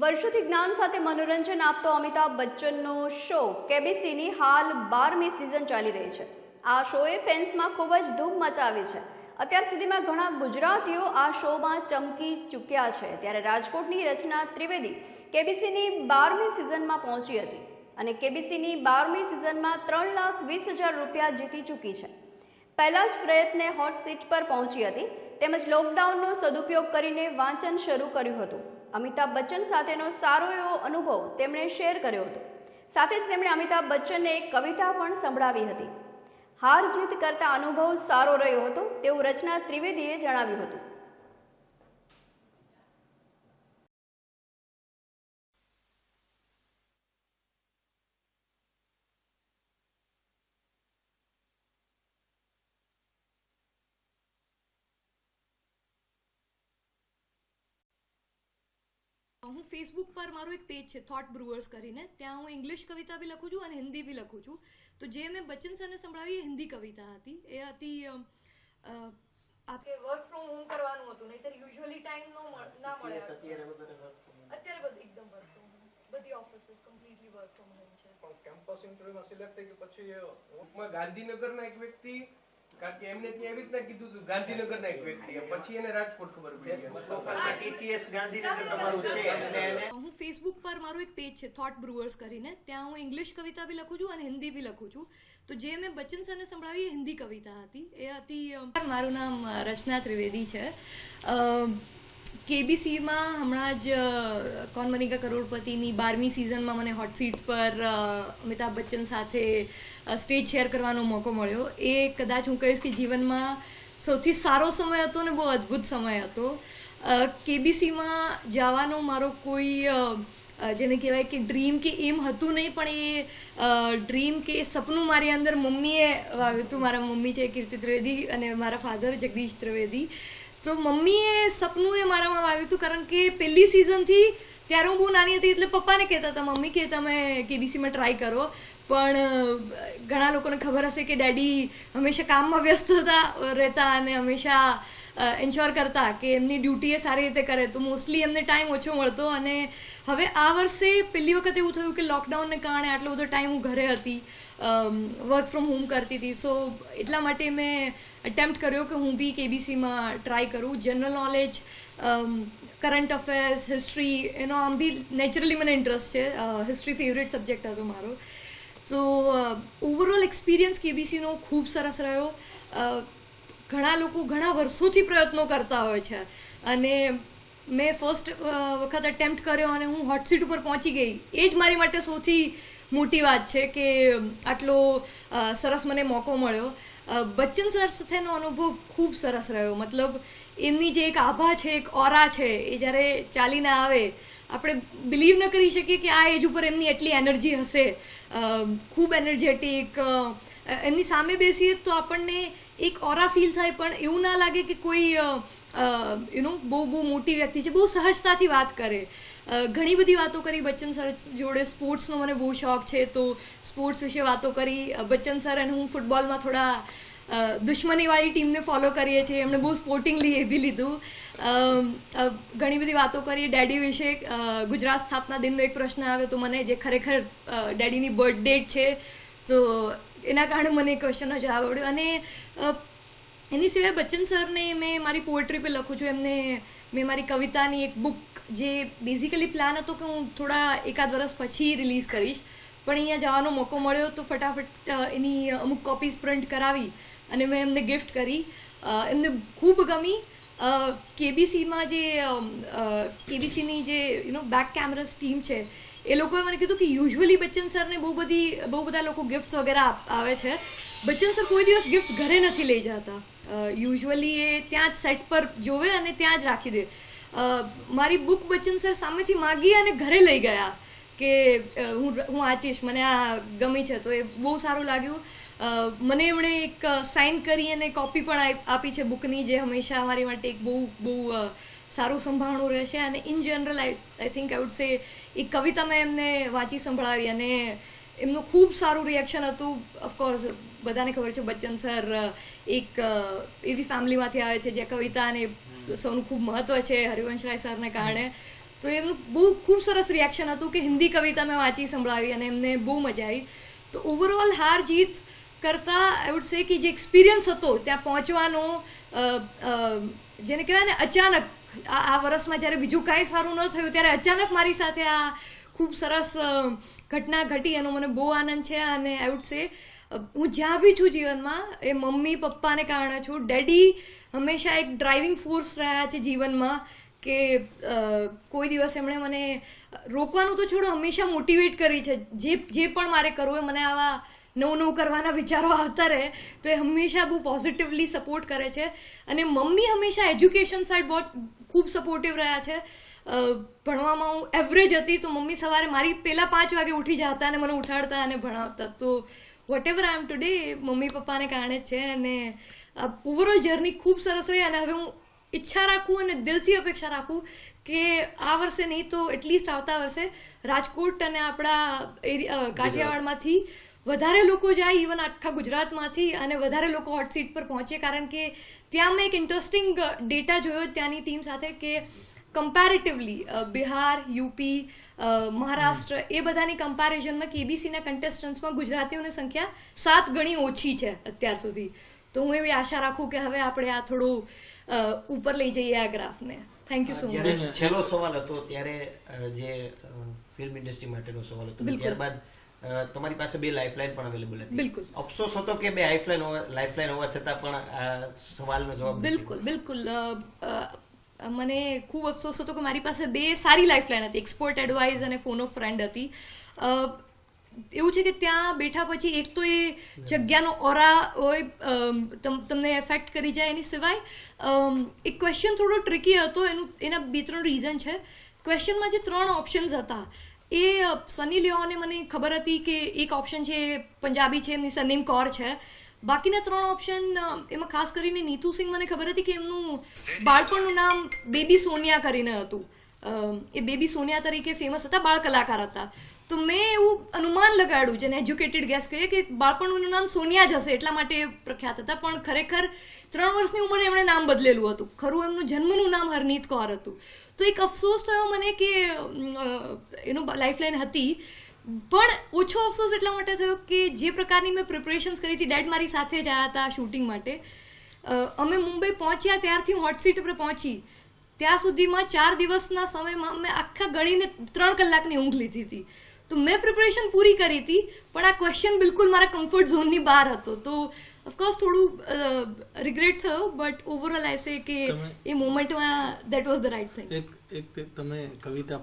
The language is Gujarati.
વર્ષોથી જ્ઞાન સાથે મનોરંજન આપતો અમિતાભ બચ્ચનનો શો કેબીસીની હાલ બારમી સિઝન ચાલી રહી છે. આ શોએ ફેન્સમાં ખૂબ જ ધૂમ મચાવી છે. અત્યાર સુધીમાં ઘણા ગુજરાતીઓ આ શોમાં ચમકી ચૂક્યા છે. ત્યારે રાજકોટની રચના ત્રિવેદી કેબીસીની બારમી સિઝનમાં પહોંચી હતી અને કેબીસીની બારમી સિઝનમાં ત્રણ લાખ વીસ હજાર રૂપિયા જીતી ચૂકી છે. પહેલા જ પ્રયત્ને હોટ સીટ પર પહોંચી હતી. તેમજ લોકડાઉનનો સદુપયોગ કરીને વાંચન શરૂ કર્યું હતું. અમિતાભ બચ્ચન સાથેનો સારો એવો અનુભવ તેમણે શેર કર્યો હતો. સાથે જ તેમણે અમિતાભ બચ્ચનને એક કવિતા પણ સંભળાવી હતી. હાર જીત કરતા અનુભવ સારો રહ્યો હતો તેવું રચના ત્રિવેદીએ જણાવ્યું હતું. હું ફેસબુક પર મારું એક પેજ છે થોટ બ્રુઅર્સ કરીને. ત્યાં હું ઇંગ્લિશ કવિતા બી લખું છું અને હિન્દી બી લખું છું. તો જે મેં બચ્ચન સરને સંભળાવી એ હિન્દી કવિતા હતી. એ હતી આપણે વર્ક ફ્રોમ હોમ કરવાનું હતું નહીતર યુઝ્યુઅલી ટાઈમ નો ના મળે અત્યારે. અત્યારે બધું એકદમ વર્ક ફ્રોમ હોમ બધી offices completely work from home છે. પણ કેમ્પસ ઇન્ટરવ્યુમાં સિલેક્ટ થઈ કે પછી ગાંધીનગરના એક વ્યક્તિ કારણ કે એમને ત્યાં એવી રીતના કીધું હતું ગાંધીનગરના એક વ્યક્તિ પછી એને રાજકોટ ખબર પડી ગાંધીનગર હું ફેસબુક પર મારું એક પેજ છે થોટ બ્રુઅર્સ કરીને. ત્યાં હું ઇંગ્લિશ કવિતા બી લખું છું અને હિન્દી બી લખું છું. તો જે મેં બચ્ચન સરને સંભળાવી એ હિન્દી કવિતા હતી. એ હતી મારું નામ રચના ત્રિવેદી છે. કેબીસીમાં હમણાં જ અ, બનેગા કરોડપતિની બારમી સિઝનમાં મને હોટ સીટ પર અમિતાભ બચ્ચન સાથે સ્ટેજ શેર કરવાનો મોકો મળ્યો. એ કદાચ હું કહીશ કે જીવનમાં સૌથી સારો સમય હતો ને બહુ અદ્ભુત સમય હતો. કેબીસીમાં જવાનો મારો કોઈ જેને કહેવાય કે ડ્રીમ કે એમ હતું નહીં પણ એ ડ્રીમ કે સપનું મારી અંદર મમ્મીએ વાવ્યું હતું. મારા મમ્મી છે કીર્તિ ત્રિવેદી અને મારા ફાધર જગદીશ ત્રિવેદી. તો મમ્મીએ સપનું એ મારામાં વાવ્યું હતું કારણ કે પહેલી સિઝનથી ત્યારે હું બહુ નાની હતી એટલે પપ્પાને કહેતા હતા, મમ્મી, કે તમે કેબીસીમાં ટ્રાય કરો. પણ ઘણા લોકોને ખબર હશે કે ડેડી હંમેશા કામમાં વ્યસ્ત હતા, રહેતા અને હંમેશા એન્શ્યોર કરતા કે એમની ડ્યુટી એ સારી રીતે કરે. તો મોસ્ટલી એમને ટાઈમ ઓછો મળતો અને હવે આ વર્ષે પહેલી વખત એવું થયું કે લોકડાઉનને કારણે આટલો બધો ટાઈમ હું ઘરે હતી વર્ક ફ્રોમ હોમ કરતી હતી. સો એટલા માટે મેં અટેમ્પ્ટ કર્યો કે હું બી કેબીસીમાં ટ્રાય કરું. General knowledge current affairs history એનો આમ બી નેચરલી મને ઇન્ટરેસ્ટ છે. હિસ્ટ્રી ફેવરેટ સબ્જેક્ટ હતો મારો. સો ઓવરઓલ એક્સપિરિયન્સ કેબીસીનો ખૂબ સરસ રહ્યો. ઘણા લોકો ઘણા વર્ષોથી પ્રયત્નો કરતા હોય છે. અને મેં ફર્સ્ટ વખત અટેમ્પ્ટ કર્યો અને હું હોટ સીટ ઉપર પહોંચી ગઈ. એ જ મારી માટે સૌથી મોટી વાત છે કે આટલો સરસ મને મોકો મળ્યો. બચ્ચન સર સાથેનો અનુભવ ખૂબ સરસ રહ્યો. મતલબ એમની જે એક આભા છે, એક ઓરા છે, એ જ્યારે ચાલીને આવે, આપણે બિલીવ ન કરી શકીએ કે આ એજ ઉપર એમની એટલી એનર્જી હશે. ખૂબ એનર્જેટિક એમની સામે બેસીએ તો આપણને એક ઓરા ફીલ થાય, પણ એવું ના લાગે કે કોઈ યુ નો બહુ બહુ મોટી વ્યક્તિ છે, બહુ સહજતાથી વાત કરે. ઘણી બધી વાતો કરી, બચ્ચન સર જોડે સ્પોર્ટ્સનો મને બહુ શોખ છે, તો સ્પોર્ટ્સ વિશે વાતો કરી. બચ્ચન સર અને હું ફૂટબોલમાં થોડા દુશ્મનીવાળી ટીમને ફોલો કરીએ છીએ. એમણે બહુ સ્પોર્ટિંગલી એ બી લીધું. ઘણી બધી વાતો કરીએ ડેડી વિશે ગુજરાત સ્થાપના દિનનો એક પ્રશ્ન આવ્યો તો મને જે ખરેખર ડેડીની બર્થ ડેટ છે. તો એના કારણે મને એ ક્વેશ્ચનનો જવાબ આવડ્યો. અને એની સિવાય બચ્ચન સરને મેં મારી પોએટ્રી પર લખું છું. એમને મેં મારી કવિતાની એક બુક જે બેઝિકલી પ્લાન હતો કે હું થોડા એકાદ વર્ષ પછી રિલીઝ કરીશ. પણ અહીંયા જવાનો મોકો મળ્યો તો ફટાફટ એની અમુક કોપીઝ પ્રિન્ટ કરાવી. અને મેં એમને ગિફ્ટ કરી. એમને ખૂબ ગમી. કેબીસીમાં જે કેબીસીની જે you know back cameras team છે, એ લોકોએ મને કીધું કે યુઝ્યુઅલી બચ્ચન સરને બહુ બધી, બહુ બધા લોકો ગિફ્ટ્સ વગેરે આવે છે. બચ્ચન સર કોઈ દિવસ ગિફ્ટ્સ ઘરે નથી લઈ જતા. યુઝ્યુઅલી એ ત્યાં જ સેટ પર જોવે અને ત્યાં જ રાખી દે. મારી બુક બચ્ચન સર સામેથી માગી અને ઘરે લઈ ગયા. કે હું હું વાંચીશ મને આ ગમી છે. તો એ બહુ સારું લાગ્યું. મને એમણે એક સાઇન કરી અને કોપી પણ આપી છે બુકની જે હંમેશા મારી માટે એક બહુ બહુ સારું સંભાળણું રહેશે. અને in general I I think I would say એ કવિતા મેં એમને વાંચી સંભળાવી અને એમનું ખૂબ સારું રિએક્શન હતું. ઓફકોર્સ બધાને ખબર છે બચ્ચન સર એક એવી ફેમિલીમાંથી આવે છે જે કવિતા અને સૌનું ખૂબ મહત્વ છે હરિવંશ રાય સરને કારણે. તો એમનું બહુ ખૂબ સરસ રિએક્શન હતું કે હિન્દી કવિતા મેં વાંચી, સંભળાવી અને એમને બહુ મજા આવી. તો ઓવરઓલ હાર જીત કરતાં આઈ વુડ સે કે જે એક્સપિરિયન્સ હતો, ત્યાં પહોંચવાનો જેને કહેવાય ને અચાનક, આ વર્ષમાં જ્યારે બીજું કાંઈ સારું ન થયું, ત્યારે અચાનક મારી સાથે આ ખૂબ સરસ ઘટના ઘટી એનો મને બહુ આનંદ છે અને આઈ વુડ સે હું જ્યાં બી છું જીવનમાં, એ મમ્મી, પપ્પાને કારણે છું. ડેડી હંમેશા એક ડ્રાઇવિંગ ફોર્સ રહ્યા છે જીવનમાં. કે કોઈ દિવસ એમણે મને, રોકવાનું તો છોડો, હંમેશા મોટિવેટ કરી છે. જે જે પણ મારે કરવું એ મને આવા નવું નવું કરવાના વિચારો આવતા રહે, તો એ હંમેશા બહુ પોઝિટિવલી સપોર્ટ કરે છે. અને મમ્મી હંમેશા એજ્યુકેશન સાઇડ બહુ ખૂબ સપોર્ટિવ રહ્યા છે. ભણવામાં હું એવરેજ હતી, તો મમ્મી સવારે મારી પહેલાં પાંચ વાગે ઉઠી જતા અને મને ઉઠાડતા અને ભણાવતા. તો whatever I am today મમ્મી પપ્પાને કારણે જ છે અને ઓવરઓલ જર્ની ખૂબ સરસ રહી અને હવે હું ઈચ્છા રાખું અને દિલથી અપેક્ષા રાખું કે આ વર્ષે નહીં તો એટલીસ્ટ આવતા વર્ષે રાજકોટ અને આપણા એરિયા કાઠિયાવાડમાંથી વધારે લોકો જાય ઇવન આખા ગુજરાતમાંથી અને વધારે લોકો હોટ સીટ પર પહોંચે. કારણ કે ત્યાં મેં એક ઇન્ટરેસ્ટિંગ ડેટા જોયો ત્યાંની ટીમ સાથે કે કમ્પેરેટિવલી બિહાર યુપી મહારાષ્ટ્ર એ બધાની કમ્પેરિઝનમાં કેબીસીના કન્ટેસ્ટન્ટ્સમાં ગુજરાતીઓની સંખ્યા સાત ગણી ઓછી છે અત્યાર સુધી. તો હું એવી આશા રાખું કે હવે આપણે આ થોડું ઉપર લઈ જઈએ આ ગ્રાફને. થેન્ક યુ સો મચ છેલ્લો સવાલ હતો ત્યારે જે ફિલ્મ ઇન્ડસ્ટ્રી માટેનો સવાલ હતો. ત્યારબાદ તમારી પાસે બે લાઇફલાઇન પણ અવેલેબલ હતી. બિલકુલ. અફસોસ હતો કે બે લાઇફલાઇન લાઇફલાઇન હોવા છતાં પણ આ સવાલનો જવાબ બિલકુલ બિલકુલ. મને ખૂબ અફસોસ હતો કે મારી પાસે બે સારી લાઇફલાઇન હતી. એક્સપોર્ટ એડવાઇસ અને ફોન ઓફ ફ્રેન્ડ હતી. એવું છે કે ત્યાં બેઠા પછી એક તો એ જગ્યાનો ઓરા હોય તમ- તમને એફેક્ટ કરી જાય એની સિવાય. એક ક્વેશ્ચન થોડો ટ્રિકી હતો એનું એના બે ત્રણ રીઝન છે. ક્વેશ્ચનમાં જે ત્રણ ઓપ્શન્સ હતા એ સની લિયોને મને ખબર હતી કે એક ઓપ્શન છે એ પંજાબી છે એમની સરનેમ કૌર છે. બાકીના ત્રણ ઓપ્શન એમાં ખાસ કરીને નીતુ સિંહ મને ખબર હતી કે એમનું બાળપણનું નામ બેબી સોનિયા કરીને હતું. એ બેબી સોનિયા તરીકે ફેમસ હતા, બાળ કલાકાર હતા. તો મેં એવું અનુમાન લગાડ્યું, જેને એજ્યુકેટેડ ગેસ કહીએ કે બાળપણનું નામ સોનિયા જ હશે, એટલા માટે પ્રખ્યાત હતા. પણ ખરેખર ત્રણ વર્ષની ઉંમરે એમણે નામ બદલેલું હતું. ખરું, એમનું જન્મનું નામ હરનીત કૌર હતું. તો એક અફસોસ થયો મને કે એનું લાઈફલાઈન હતી. પણ ઓછો અફસોસ એટલા માટે થયો કે જે પ્રકારની મેં પ્રિપરેશન્સ કરી હતી ડેડ મારી સાથે જ આવ્યા હતા શૂટિંગ માટે. અમે મુંબઈ પહોંચ્યા ત્યારથી હું હોટ સીટ પર પહોંચી. ત્યાં સુધીમાં ચાર દિવસના સમયમાં મેં આખા ગણીને ત્રણ કલાકની ઊંઘ લીધી હતી. તો મેં પ્રિપરેશન પૂરી કરી હતી પણ આ ક્વેશ્ચન બિલકુલ મારા કમ્ફર્ટ ઝોનની બહાર હતો. તો ઓફકોર્સ થોડું રિગ્રેટ થયો બટ ઓવરઓલ આઈ સે કે એ મોમેન્ટમાં that was the right thing એક એક તમે કવિતા